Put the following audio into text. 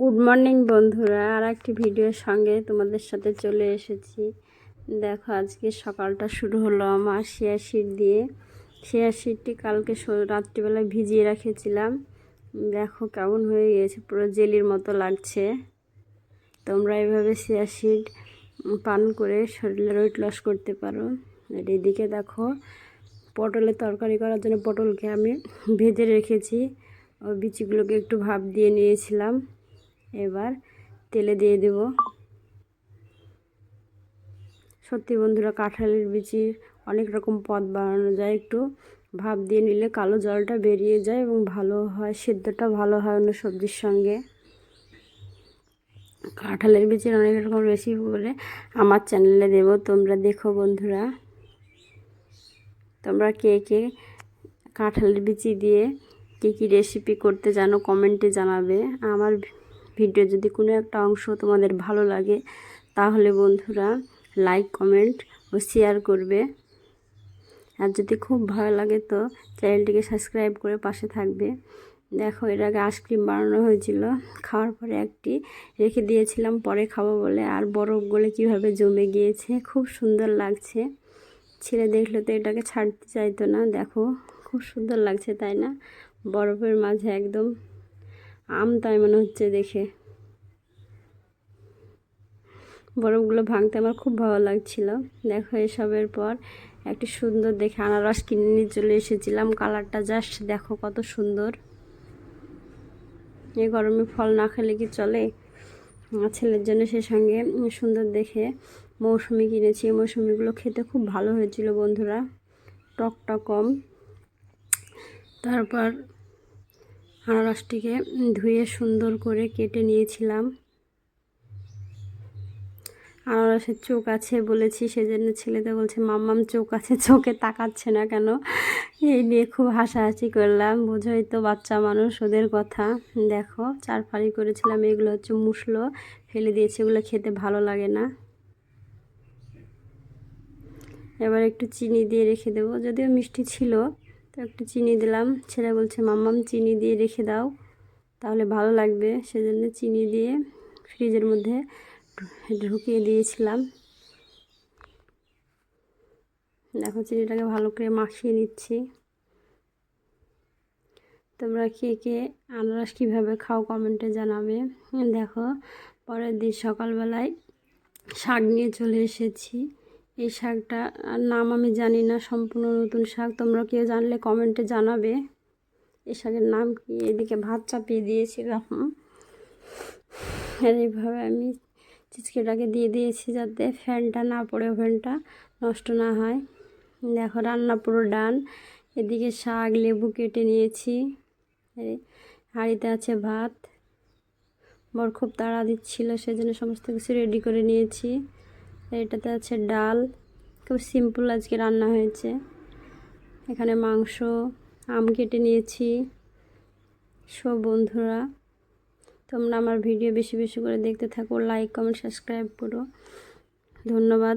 Good morning বন্ধুরা। আর একটি ভিডিওর সঙ্গে তোমাদের সাথে চলে এসেছি। দেখো, আজকে সকালটা শুরু হলো আমার শেয়ার শিট দিয়ে। শেয়ার শিটটি কালকে রাত্রিবেলায় ভিজিয়ে রেখেছিলাম। দেখো, কেমন হয়ে গিয়েছে, পুরো জেলির মতো লাগছে। তোমরা এভাবে শিট পান করে শরীরে ওয়েট লস করতে পারো। আর এদিকে দেখো, পটলের তরকারি করার জন্য পটলকে আমি ভেজে রেখেছি। বিচিগুলোকে একটু ভাপ দিয়ে নিয়েছিলাম। এবার তেলে দিয়ে দেব। সত্যি বন্ধুরা, কাঁঠালের বিচির অনেক রকম পদ বানানো যায়। একটু ভাপ দিয়ে নিলে কালো জলটা বেরিয়ে যায় এবং ভালো হয়, সেদ্ধটা ভালো হয় অন্য সবজির সঙ্গে। কাঁঠালের বিচির অনেক রকম রেসিপি করে আমার চ্যানেলে দেব। তোমরা দেখো বন্ধুরা। তোমরা কে কে কাঁঠালের বিচি দিয়ে কী কী রেসিপি করতে জানো কমেন্টে জানাবে। আমার ভিডিও যদি কোনো একটা অংশ তোমাদের ভালো লাগে, তাহলে বন্ধুরা লাইক কমেন্ট ও শেয়ার করবে। আর যদি খুব ভালো লাগে তো চ্যানেলটিকে সাবস্ক্রাইব করে পাশে থাকবে। দেখো, এর আগে আইসক্রিম বানানো হয়েছিল, খাওয়ার পরে একটি রেখে দিয়েছিলাম, পরে খাব বলে। আর বরফগুলো কীভাবে জমে গিয়েছে, খুব সুন্দর লাগছে। ছেলে দেখলে তো এটাকে ছাড়তে চাইতো না, দেখো, খুব সুন্দর লাগছে, তাই না? বরফের মাঝে একদম আম তাই মনে হচ্ছে দেখে। বরফগুলো ভাঙতে আমার খুব ভালো লাগছিল। দেখো এসবের পর একটি সুন্দর দেখে আনারস কিনে নিয়ে চলে এসেছিলাম। কালারটা জাস্ট দেখো কত সুন্দর। এই গরমে ফল না খেলে কি চলে? ছেলের জন্য সে সঙ্গে সুন্দর দেখে মৌসুমি কিনেছি। মৌসুমিগুলো খেতে খুব ভালো হয়েছিল বন্ধুরা। টকটা কম। তারপর আনারসটিকে ধুয়ে সুন্দর করে কেটে নিয়েছিলাম। আনারসের চোখ আছে বলেছি, সেজন্য ছেলেদের বলছে, মাম্মাম, চোখ আছে, চোখে তাকাচ্ছে না কেন? এই নিয়ে খুব হাসাহাসি করলাম। বোঝোই তো বাচ্চা মানুষ, ওদের কথা। দেখো চার ফাড়ি করেছিলাম, এগুলো হচ্ছে মুসলো, ফেলে দিয়েছে, এগুলো খেতে ভালো লাগে না। এবার একটু চিনি দিয়ে রেখে দেবো, যদিও মিষ্টি ছিল। একটু চিনি দিলাম। ছেলে বলছে, মাম্মাম, চিনি দিয়ে রেখে দাও। তাহলে ভালো লাগবে। সেজন্য চিনি দিয়ে ফ্রিজের মধ্যে ঢুকিয়ে দিয়েছিলাম। দেখো, চিনিটাকে ভালো করে মাখিয়ে নিচ্ছি। তোমরা কে কে আনারস কীভাবে খাও কমেন্টে জানাবে। দেখো, পরের দিন সকালবেলায় শাক নিয়ে চলে এসেছি। এই শাকটা নাম আমি জানি না, সম্পূর্ণ নতুন শাক। তোমরা কেউ জানলে কমেন্টে জানাবে। এই শাকের নাম কি? এদিকে ভাত চাপিয়ে দিয়েছি এরকম এইভাবে আমি চিচকেটাকে দিয়ে দিয়েছি যাতে ফ্যানটা না পড়ে, ওভেনটা নষ্ট না হয়। দেখো, রান্না পুরো ডান। এদিকে শাক, লেবু কেটে নিয়েছি। হাঁড়িতে আছে ভাত। বর খুব তাড়া দিচ্ছিল, সেজন্য সমস্ত কিছু রেডি করে নিয়েছি। এটাতে আছে ডাল। খুব সিম্পল আজকে রান্না হয়েছে। এখানে মাংস, আম কেটে নিয়েছি। সব বন্ধুরা, তোমরা আমার ভিডিও বেশি বেশি করে দেখতে থাকো লাইক কমেন্ট সাবস্ক্রাইব করো। ধন্যবাদ।